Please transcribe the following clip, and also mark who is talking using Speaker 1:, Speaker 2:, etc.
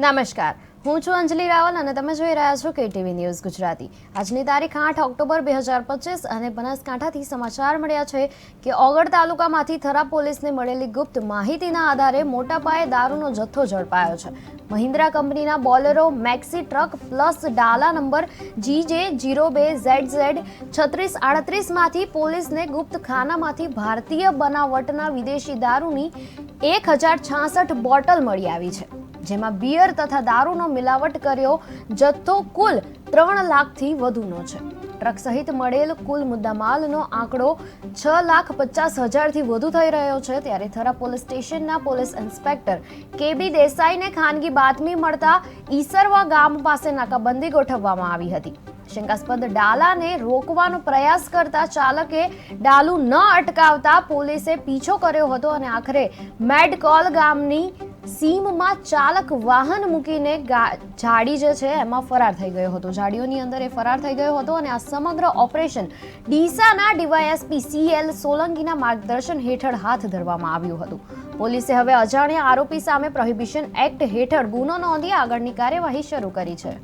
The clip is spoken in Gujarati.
Speaker 1: નમસ્કાર. હું છું અંજલિ રાવલ અને તમે જોઈ રહ્યા છો કેટીવી ન્યૂઝ ગુજરાતી. આજની તારીખ આઠ ઓક્ટોબર બે હજાર પચીસ અને બનાસકાંઠાથી સમાચાર મળ્યા છે કે ઓગળ તાલુકામાંથી થરા પોલીસને મળેલી ગુપ્ત માહિતીના આધારે મોટા પાયે દારૂનો જથ્થો ઝડપાયો છે. મહિન્દ્રા કંપનીના બોલેરો મેક્સી ટ્રક પ્લસ ડાલા નંબર જી જે જીરો બે ઝેડ ઝેડ છત્રીસ આડત્રીસમાંથી પોલીસને ગુપ્ત ખાનામાંથી ભારતીય બનાવટના વિદેશી દારૂની એક હજાર છાસઠ બોટલ મળી આવી છે, જેમાં બિયર તથા દારૂનો મિલાવટ કર્યો. જથ્થો કુલ ત્રણ લાખથી વધુનો છે. ટ્રક સહિત મળેલ કુલ મુદ્દામાલનો આંકડો છ લાખ પચાસ હજારથી વધુ થઈ રહ્યો છે. ત્યારે થરા પોલીસ સ્ટેશનના પોલીસ ઇન્સ્પેક્ટર કેબી દેસાઈને ખાનગી બાતમી મળતા ઈસરવા ગામ પાસે નાકાબંધી ગોઠવવામાં આવી હતી. શંકાસ્પદ ડાલાને રોકવાનો પ્રયાસ કરતા ચાલકે ડાલુ ન અટકાવતા પોલીસે પીછો કર્યો હતો અને આખરે મેડકોલ ગામની સીમમાં ચાલક વાહન મૂકીને જાડી જે છે, એમાં ફરાર થઈ ગયો હતો. ઝાડીઓની અંદર એ ફરાર થઈ ગયો હતો અને આ સમગ્ર ઓપરેશન ડીસાના ડીવાયએસપી સીએલ સોલંકીના માર્ગદર્શન હેઠળ હાથ ધરવામાં આવ્યું હતું. પોલીસે હવે અજાણ્યા આરોપી સામે પ્રોહિબિશન એક્ટ હેઠળ ગુનો નોંધી આગળની કાર્યવાહી શરૂ કરી છે.